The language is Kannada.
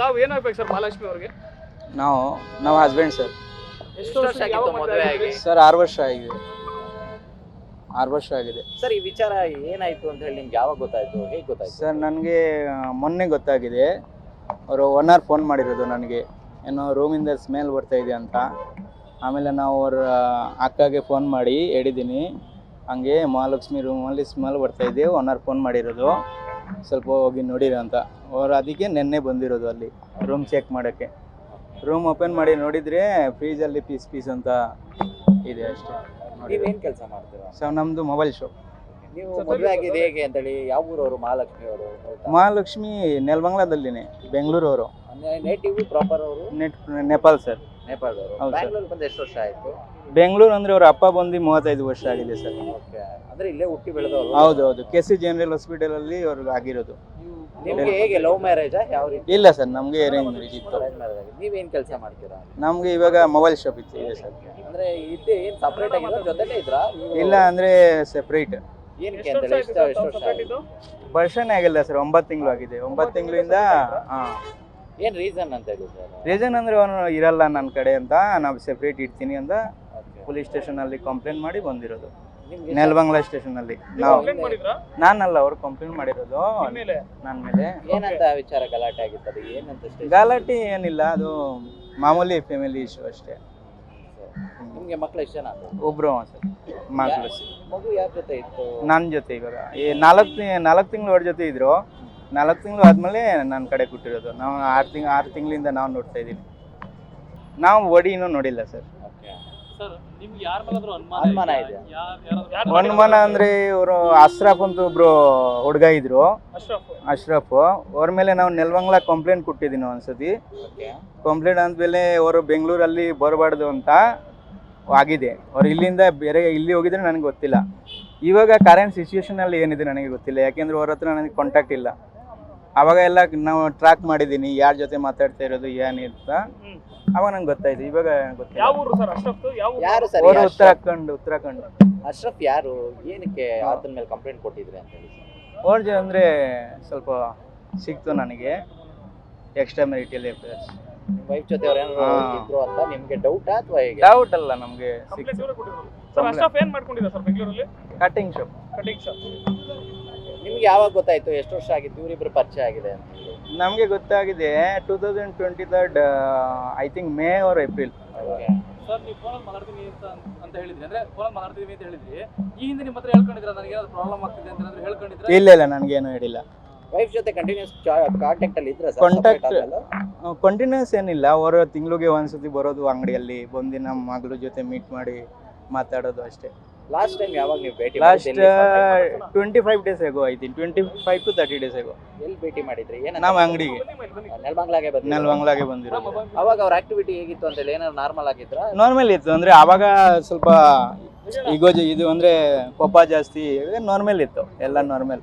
ತಾವು ಏನಾಗ್ಬೇಕು ಸರ್ ಮಹಾಲಕ್ಷ್ಮಿ ಅವ್ರಿಗೆ? ನಾವು ನಾವು ಹಸ್ಬೆಂಡ್ ಸರ್. ಎಷ್ಟು ವರ್ಷ ಆಗಿತ್ತು ಮದುವೆ ಆಗಿ ಸರ್ ಆರು ವರ್ಷ ಆಗಿದೆ. ಆರು ವರ್ಷ ಆಗಿದೆ. ಸರ್ ಈ ವಿಚಾರ ಏನಾಯ್ತು ಅಂತ ಹೇಳಿ ನಿಮ್ಗೆ ಯಾವಾಗ ಗೊತ್ತಾಯ್ತು? ಹೇಗೆ ಗೊತ್ತಾಯ್ತು? ಸರ್ ನನಗೆ ಮೊನ್ನೆ ಗೊತ್ತಾಗಿದೆ. ಅವರು ಒನ್ ಅವರ್ ಫೋನ್ ಮಾಡಿರೋದು ನನಗೆ. ಏನೋ ರೂಮಿಂದ ಸ್ಮೆಲ್ ಬರ್ತಾ ಇದೆ ಅಂತ. ಆಮೇಲೆ ನಾವು ಅವ್ರ ಅಕ್ಕಗೆ ಫೋನ್ ಮಾಡಿ ಹೇಳಿದ್ದೀನಿ. ಹಂಗೆ ಮಹಾಲಕ್ಷ್ಮಿ ರೂಮಲ್ಲಿ ಸ್ಮೆಲ್ ಬರ್ತಾ ಇದೆ ಒನ್ ಅವರ್ ಫೋನ್ ಮಾಡಿರೋದು. ಸ್ವಲ್ಪ ಹೋಗಿ ನೋಡಿರಿ ಅಂತ. ಅವ್ರು ಅದಕ್ಕೆ ನೆನ್ನೆ ಬಂದಿರೋದು ಅಲ್ಲಿ ರೂಮ್ ಚೆಕ್ ಮಾಡೋಕ್ಕೆ. ರೂಮ್ ಓಪನ್ ಮಾಡಿ ನೋಡಿದರೆ ಫ್ರೀಜಲ್ಲಿ ಪೀಸ್ ಪೀಸ್ ಅಂತ ಇದೆ ಅಷ್ಟೇ. ನೀವೇನು ಕೆಲಸ ಮಾಡ್ತೀರಾ? ಸೊ ನಮ್ಮದು ಮೊಬೈಲ್ ಶೋ ನೀವು ಮದುವೆ ಆಗಿದೆ ಹೇಗೆ ಅಂತೇಳಿ ಯಾವ ಊರವರು? ಮಹಾಲಕ್ಷ್ಮಿ ಅವರು ಮಹಾಲಕ್ಷ್ಮಿ ನೆಲಮಂಗ್ಲದಲ್ಲಿನೇ ಬೆಂಗಳೂರವರು. ನೇಟಿವ್ ಪ್ರಾಪರ್ ಅವರು? ನೆಟ್ ನೆಪಾಲ್ ಸರ್. ನೇಪಾಳದವರು. ಹೌದು ಸರ್. ಬ್ಯಾಂಗ್ಳೂರ್ ಬಂದು ಎಷ್ಟು ವರ್ಷ ಆಯ್ತು? ಬೆಂಗಳೂರು ಅಂದ್ರೆ ಅವ್ರ ಅಪ್ಪ ಬಂದು ಮೂವತ್ತೈದು ವರ್ಷ ಆಗಿದೆ ಸರ್. ಓಕೆ. ಅಂದ್ರೆ ಇಲ್ಲೇ ಹುಟ್ಟಿ ಬೆಳೆದವರು? ಹೌದು ಹೌದು. ಕೆ ಸಿ ಜನರಲ್ ಹಾಸ್ಪಿಟಲಲ್ಲಿ ಅವ್ರಿಗೆ ಆಗಿರೋದು. ನಿಮ್ಗೆ ಹೇಗೆ ಲವ್ ಮ್ಯಾರೇಜಾ? ಯಾವ ರೀತಿ? ಇಲ್ಲ ಸರ್ ನಮಗೆ ಅರೇಂಜ್ ಮ್ಯಾರೇಜ್ ಇತ್ತು. Arrange marriage ಆಗಿದೆ. ನೀವೇನ್ ಕೆಲಸ ಮಾಡ್ತೀರಾ? ನಮ್ಗೆ ಇವಾಗ ಮೊಬೈಲ್ ಶಾಪ್ ಇತ್ತು ಇದೆ ಸರ್. ಅಂದ್ರೆ ಇದ್ದೆ ಏನ್ ಸಪರೇಟ್ ಆಗಿದ್ರ? ಜೊತೆಲೇ ಇದ್ರಾ? ಇಲ್ಲ ಅಂದ್ರೆ ಸೆಪ್ರೇಟ್ ಏನಕ್ಕೆ ಅಂತ ಎಷ್ಟು ಎಷ್ಟು ವರ್ಷ ಆಯ್ತು? ವರ್ಷನೇ ಆಗಿಲ್ಲ ಸರ್ ಒಂಬತ್ತು ತಿಂಗಳು ಆಗಿದೆ. ಒಂಬತ್ತು ತಿಂಗಳಿಂದ ಹಾಂ. ಏನ್ ರೀಸನ್ ಅಂತ ಹೇಳಿ ಸರ್ ರೀಸನ್ ಅಂದ್ರೆ ಅವನು ಇರಲ್ಲ ನನ್ನ ಕಡೆ ಅಂತ ನಾವು ಸೆಪ್ರೇಟ್ ಇಡ್ತೀನಿ ಅಂತ ಪೊಲೀಸ್ ಸ್ಟೇಷನಲ್ಲಿ ಕಂಪ್ಲೇಂಟ್ ಮಾಡಿ ಬಂದಿರೋದು. ನಿಮ್ಗೆ ನೆಲಬಂಗ್ಲಾ ಸ್ಟೇಷನಲ್ಲಿ ನಾವು ಕಂಪ್ಲೇಂಟ್ ಮಾಡಿದ್ರಾ? ನಾನಲ್ಲ ಅವ್ರು ಕಂಪ್ಲೇಂಟ್ ಮಾಡಿರೋದು ನಿಮ್ಮ ಮೇಲೆ? ನನ್ನ ಮೇಲೆ. ಏನಂತ ವಿಚಾರ ಗಲಾಟೆ ಆಗಿತ್ತು ಅದು ಏನಂತ station? ಗಲಾಟೆ ಏನಿಲ್ಲ ಅದು ಮಾಮೂಲಿ ಫ್ಯಾಮಿಲಿ ಇಶ್ಯೂ ಅಷ್ಟೇ. ನಿಮ್ಗೆ ಮಕ್ಳು ಎಷ್ಟು ಜನ? ಒಬ್ರು ಸರ್. ಮಕ್ಕಳು ಮಗು ಯಾರ ಜೊತೆ ಇತ್ತು? ನನ್ನ ಜೊತೆ ಇವಾಗ. ಈ ನಾಲ್ಕು ನಾಲ್ಕು ತಿಂಗಳು ಅವ್ರ ಜೊತೆ ಇದ್ರು. ನಾಲ್ಕು ತಿಂಗಳು ಆದಮೇಲೆ ನನ್ನ ಕಡೆ ಕೊಟ್ಟಿರೋದು ನಾವು ಆರು ತಿಂಗ್ ಆರು ತಿಂಗಳಿಂದ ನಾವು ನೋಡ್ತಾ ಇದ್ದೀವಿ. ನಾವು ಒಡಿ ಇನ್ನೂ ನೋಡಿಲ್ಲ ಸರ್. Okay. ಸರ್ ನಿಮ್ಗೆ ಯಾರ ಮೇಲಾದ್ರೂ ಅನುಮಾನ ಇದೆ. ಅಂದ್ರೆ ಇವರು ಅಶ್ರಫ್ ಅಂತ ಒಬ್ರು ಹುಡುಗ ಇದ್ರು. ಅಶ್ರಫ್. ಅಶ್ರಫ್. ಅವ್ರ ಮೇಲೆ ನಾವು ನೆಲವಂಗ್ಲ ಕಂಪ್ಲೇಂಟ್ ಕೊಟ್ಟಿದ್ದೀನಿ ಒಂದ್ಸತಿ. ಕಂಪ್ಲೇಂಟ್ ಆದ್ಮೇಲೆ ಅವರು ಬೆಂಗಳೂರಲ್ಲಿ ಬರಬಾರ್ದು ಅಂತ ಆಗಿದೆ. ಅವ್ರು ಇಲ್ಲಿಂದ ಬೇರೆ ಇಲ್ಲಿ ಹೋಗಿದ್ರೆ ನನಗೆ ಗೊತ್ತಿಲ್ಲ. ಇವಾಗ ಕರೆಂಟ್ ಸಿಚುವೇಶನಲ್ಲಿ ಏನಿದೆ ನನಗೆ ಗೊತ್ತಿಲ್ಲ. ಯಾಕೆಂದ್ರೆ ಅವ್ರ ಹತ್ರ ನನಗೆ ಕಾಂಟ್ಯಾಕ್ಟ್ ಇಲ್ಲ. ಅವಾಗ ಎಲ್ಲ ನಾವು ಟ್ರ್ಯಾಕ್ ಮಾಡಿದ್ದೀನಿ ಯಾರ ಜೊತೆ ಮಾತಾಡ್ತಾ ಇರೋದು ಏನಿತ್ತ ಹ್ಮ್. ಅವಾಗ ನಂಗೆ ಗೊತ್ತಾಯ್ತು ಇವಾಗ ಗೊತ್ತಿಲ್ಲ. ಯಾವ ಊರು ಸರ್? ಅಶ್ರಫ್ ಯಾವ ಊರು? ಯಾರು ಸರ್? ಅವರು ಉತ್ತರಾಖಂಡ್ ಉತ್ತರಾಖಂಡ್. ಅಶ್ರಫ್ ಯಾರು? ಏನಕ್ಕೆ ಆತನ ಮೇಲೆ ಕಂಪ್ಲೇಂಟ್ ಕೊಟ್ಟಿದ್ರೆ ಅಂತ ಹೇಳಿ ಅವ್ರ ಜೊತೆ ಅಂದರೆ ಸ್ವಲ್ಪ ಸಿಕ್ತು ನನಗೆ ಎಕ್ಸ್ಟ್ರಾ ಮೆರಿಟಿಯಲ್ ನಿಮ್ ವೈಫ್ ಜೊತೆ ಅವ್ರು ಏನಾದ್ರು ಹಾ. ಇದ್ರು ಅಂತ ನಿಮ್ಗೆ ಡೌಟ್ ಅಥವಾ ಹೇಗೆ? ಡೌಟ್ ಅಲ್ಲ ನಮಗೆ ಕಂಪ್ಲೇಂಟ್ ಸಿಕ್ತು. ಇವರೇ ಕೊಟ್ಟಿರೋದು. ಸರ್ ಅಶ್ರಫ್ ಏನ್ ಮಾಡ್ಕೊಂಡಿದ್ದ ಸರ್ ಬೆಂಗಳೂರಲ್ಲಿ? ಕಟಿಂಗ್ ಶಾಪ್ ಕಟಿಂಗ್ ಶಾಪ್ ನಿಮ್ಗೆ ಯಾವಾಗ ಗೊತ್ತಾಯ್ತು ಎಷ್ಟು ವರ್ಷ ಆಗಿತ್ತು ಇವರಿಬ್ರು ಪರಿಚಯ ಆಗಿದೆ ಅಂತ ಹೇಳಿ? ನಮಗೆ ಗೊತ್ತಾಗಿದೆ two thousand twenty third I think May or April. Sir ನೀವು ಫೋನಲ್ಲಿ ಮಾತಾಡ್ತೀನಿ ಅಂತ ಅಂತ ಹೇಳಿದ್ರಿ. ಅಂದ್ರೆ ಫೋನಲ್ಲಿ ಮಾತಾಡ್ತೀವಿ ಅಂತ ಹೇಳಿದ್ರಿ. ಈ ಹಿಂದೆ ನಿಮ್ಮ ಹತ್ರ ಹೇಳ್ಕೊಂಡಿದ್ರ? ನನಗೆ ಏನಾದ್ರು ಪ್ರಾಬ್ಲಮ್ ಆಗ್ತಿದೆ ಅಂತ ಏನಾದ್ರು ಹೇಳ್ಕೊಂಡಿದ್ರೆ? ಇಲ್ಲ ಇಲ್ಲ ನನಗೇನು ಹೇಳಿಲ್ಲ. ವೈಫ್ ಜೊತೆ ಕಂಟಿನ್ಯೂಸ್ ಕಾಂಟ್ಯಾಕ್ಟ್ ಅಲ್ಲಿ ಇದ್ರೆ ಕಾಂಟ್ಯಾಕ್ಟ್ ಕಂಟಿನ್ಯೂಸ್ ಏನಿಲ್ಲ. ಅವರು ತಿಂಗಳಿಗೆ ಒಂದ್ಸತಿ ಬರೋದು ಅಂಗಡಿಯಲ್ಲಿ ಬಂದು ನಮ್ಮ ಮಗಳ ಜೊತೆ ಮೀಟ್ ಮಾಡಿ ಮಾತಾಡೋದು ಅಷ್ಟೇ. ಲಾಸ್ಟ್ ಟೈಮ್ ಯಾವಾಗ ನೀವು ಭೇಟಿ last twenty five days ago ಐತಿ twenty five to thirty days ago ಎಲ್ಲಿ ಭೇಟಿ ಮಾಡಿದ್ರಿ? ಏನು ನಾವು ಅಂಗಡಿಗೆ. ನೆಲಮಂಗ್ಲಾಗೆ ಬಂದ್ರಿ ನೆಲವಂಗ್ಲಾಗೆ ಬಂದಿರೋ ಅವಾಗ ಅವ್ರ ಆಕ್ಟಿವಿಟಿ ಹೇಗಿತ್ತು ಅಂತ ಹೇಳಿ ಏನಾದ್ರು ನಾರ್ಮಲ್ ಆಗಿದ್ರ? ನಾರ್ಮಲ್ ಇತ್ತು. ಅಂದ್ರೆ ಅವಾಗ ಸ್ವಲ್ಪ ಈಗೋ ಇದು ಅಂದ್ರೆ ಕೋಪ ಜಾಸ್ತಿ ನಾರ್ಮಲ್ ಇತ್ತು. ಎಲ್ಲ ನಾರ್ಮಲ್